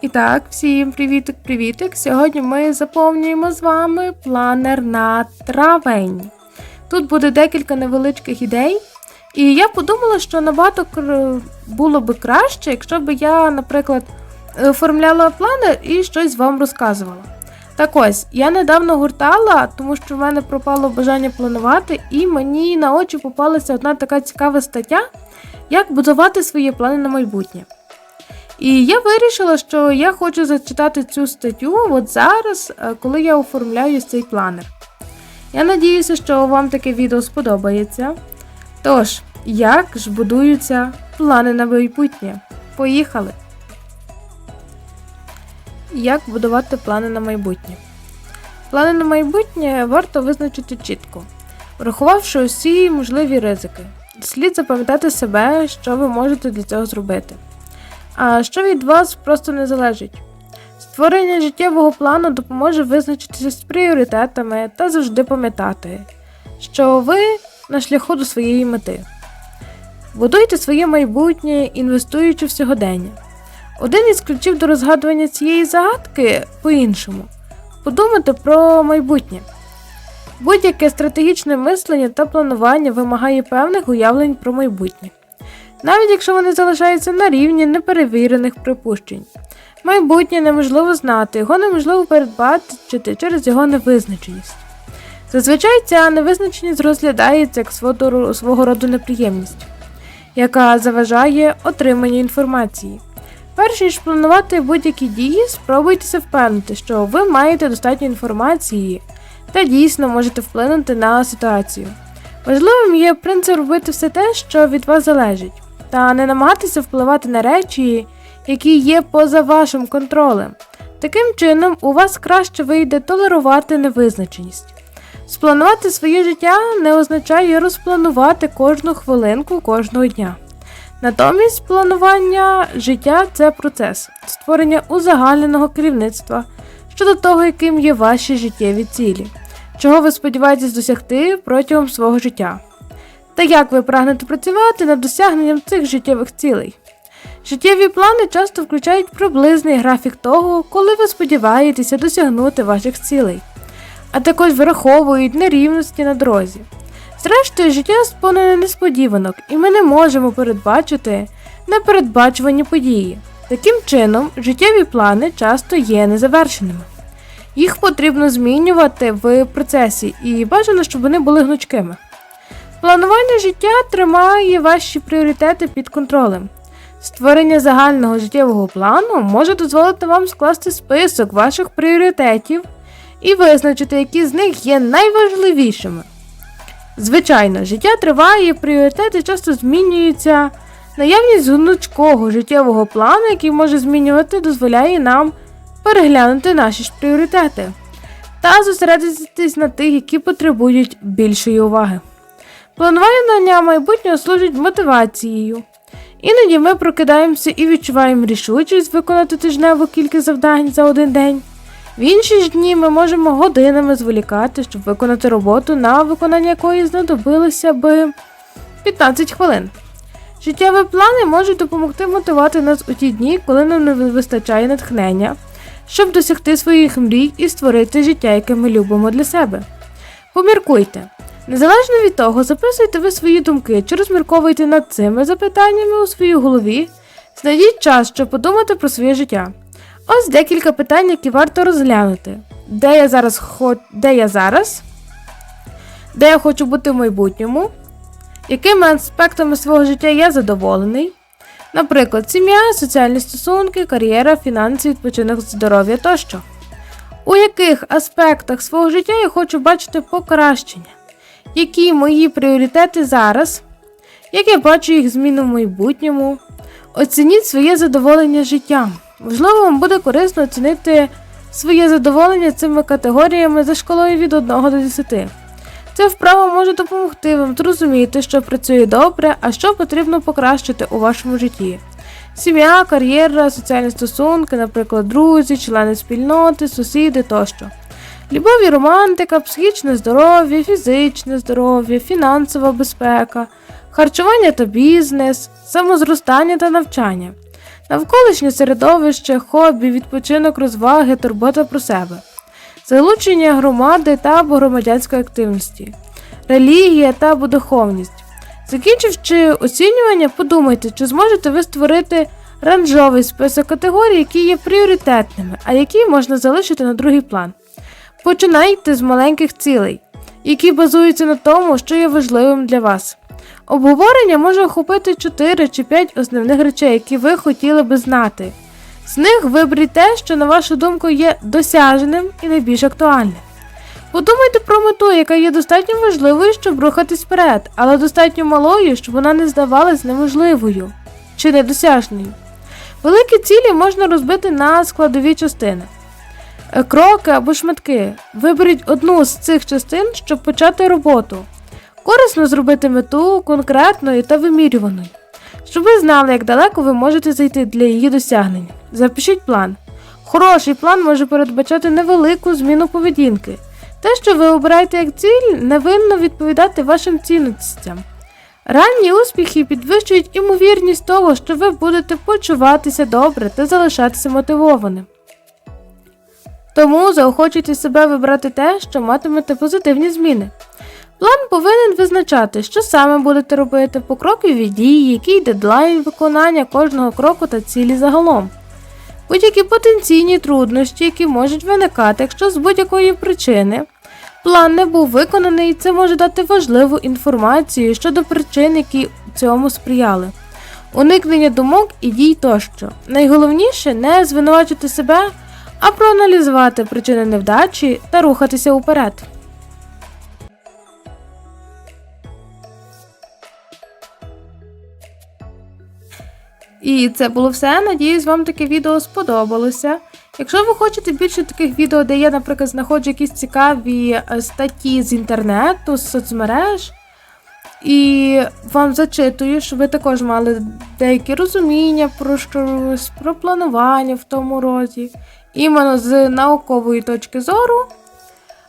І так, всім привітик-привітик. Сьогодні ми заповнюємо з вами планер на травень. Тут буде декілька невеличких ідей. І я подумала, що набагато було би краще, якщо б я, наприклад, оформляла планер і щось вам розказувала. Так ось, я недавно гуртала, тому що в мене пропало бажання планувати, і мені на очі попалася одна така цікава стаття, як будувати свої плани на майбутнє. І я вирішила, що я хочу зачитати цю статтю от зараз, е, коли я оформляю цей планер. Я надіюся, що вам таке відео сподобається. Тож, як ж будуються плани на майбутнє? Поїхали! Як будувати плани на майбутнє? Плани на майбутнє варто визначити чітко, врахувавши усі можливі ризики. Слід запам'ятати себе, що ви можете для цього зробити. А що від вас просто не залежить. Створення життєвого плану допоможе визначитися з пріоритетами та завжди пам'ятати, що ви на шляху до своєї мети. Будуйте своє майбутнє, інвестуючи в сьогодення. Один із ключів до розгадування цієї загадки по-іншому подумати про майбутнє. Будь-яке стратегічне мислення та планування вимагає певних уявлень про майбутнє навіть якщо вони залишаються на рівні неперевірених припущень. Майбутнє неможливо знати, його неможливо передбачити через його невизначеність. Зазвичай ця невизначеність розглядається як свого роду неприємність, яка заважає отриманню інформації. Перш ніж планувати будь-які дії, спробуйтеся впевнити, що ви маєте достатньо інформації та дійсно можете вплинути на ситуацію. Важливим є принцип робити все те, що від вас залежить та не намагатися впливати на речі, які є поза вашим контролем. Таким чином, у вас краще вийде толерувати невизначеність. Спланувати своє життя не означає розпланувати кожну хвилинку кожного дня. Натомість планування життя це процес створення узагальненого керівництва щодо того, яким є ваші життєві цілі, чого ви сподіваєтесь досягти протягом свого життя та як ви прагнете працювати над досягненням цих життєвих цілей. Життєві плани часто включають приблизний графік того, коли ви сподіваєтеся досягнути ваших цілей, а також враховують нерівності на дорозі. Зрештою, життя сповнене несподіванок, і ми не можемо передбачити непередбачувані події. Таким чином, життєві плани часто є незавершеними. Їх потрібно змінювати в процесі, і бажано, щоб вони були гнучкими. Планування життя тримає ваші пріоритети під контролем. Створення загального життєвого плану може дозволити вам скласти список ваших пріоритетів і визначити, які з них є найважливішими. Звичайно, життя триває, пріоритети часто змінюються. Наявність гнучкого життєвого плану, який може змінювати, дозволяє нам переглянути наші ж пріоритети та зосередитись на тих, які потребують більшої уваги. Планування майбутнього служить мотивацією. Іноді ми прокидаємося і відчуваємо рішучість виконати тижневу кількість завдань за один день. В інші ж дні ми можемо годинами зволікати, щоб виконати роботу, на виконання якої знадобилося би 15 хвилин. Життєві плани можуть допомогти мотивувати нас у ті дні, коли нам не вистачає натхнення, щоб досягти своїх мрій і створити життя, яке ми любимо для себе. Поміркуйте, Незалежно від того, записуйте ви свої думки чи розмірковуйте над цими запитаннями у своїй голові, знайдіть час, щоб подумати про своє життя. Ось декілька питань, які варто розглянути. Де я зараз хо... де я зараз? Де я хочу бути в майбутньому? Якими аспектами свого життя я задоволений? Наприклад, сім'я, соціальні стосунки, кар'єра, фінанси, відпочинок, здоров'я тощо. У яких аспектах свого життя я хочу бачити покращення? Які мої пріоритети зараз, як я бачу їх зміну в майбутньому. Оцініть своє задоволення життям. Можливо, вам буде корисно оцінити своє задоволення цими категоріями за шкалою від 1 до 10. Ця вправа може допомогти вам зрозуміти, що працює добре, а що потрібно покращити у вашому житті. Сім'я, кар'єра, соціальні стосунки, наприклад, друзі, члени спільноти, сусіди тощо. Любов і романтика, психічне здоров'я, фізичне здоров'я, фінансова безпека, харчування та бізнес, самозростання та навчання. навколишнє середовище, хобі, відпочинок, розваги, турбота про себе, залучення громади та або громадянської активності, релігія та або духовність. Закінчивши оцінювання, подумайте, чи зможете ви створити ранжовий список категорій, які є пріоритетними, а які можна залишити на другий план. Починайте з маленьких цілей, які базуються на тому, що є важливим для вас. Обговорення може охопити 4 чи 5 основних речей, які ви хотіли би знати. З них виберіть те, що, на вашу думку, є досяжним і найбільш актуальним. Подумайте про мету, яка є достатньо важливою, щоб рухатись вперед, але достатньо малою, щоб вона не здавалась неможливою чи недосяжною. Великі цілі можна розбити на складові частини. Е, Кроки або шматки. Виберіть одну з цих частин, щоб почати роботу. Корисно зробити мету конкретною та вимірюваною, щоб ви знали, як далеко ви можете зайти для її досягнення. Запишіть план. Хороший план може передбачати невелику зміну поведінки. Те, що ви обираєте як ціль, не винно відповідати вашим цінностям. Ранні успіхи підвищують імовірність того, що ви будете почуватися добре та залишатися мотивованим. Тому заохочуйте себе вибрати те, що матимете позитивні зміни. План повинен визначати, що саме будете робити, покрокові дії, який дедлайн виконання кожного кроку та цілі загалом. Будь-які потенційні труднощі, які можуть виникати, якщо з будь-якої причини план не був виконаний, це може дати важливу інформацію щодо причин, які цьому сприяли. Уникнення думок і дій тощо. Найголовніше не звинувачити себе, а проаналізувати причини невдачі та рухатися уперед. І це було все. Надіюсь, вам таке відео сподобалося. Якщо ви хочете більше таких відео, де я, наприклад, знаходжу якісь цікаві е, статті з інтернету, з соцмереж, і вам зачитую, щоб ви також мали деякі розуміння про щось, про планування в тому році, іменно з наукової точки зору,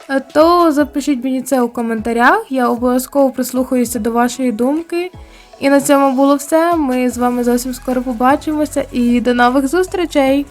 е, то запишіть мені це у коментарях. Я обов'язково прислухаюся до вашої думки. І на цьому було все. Ми з вами зовсім скоро побачимося і до нових зустрічей!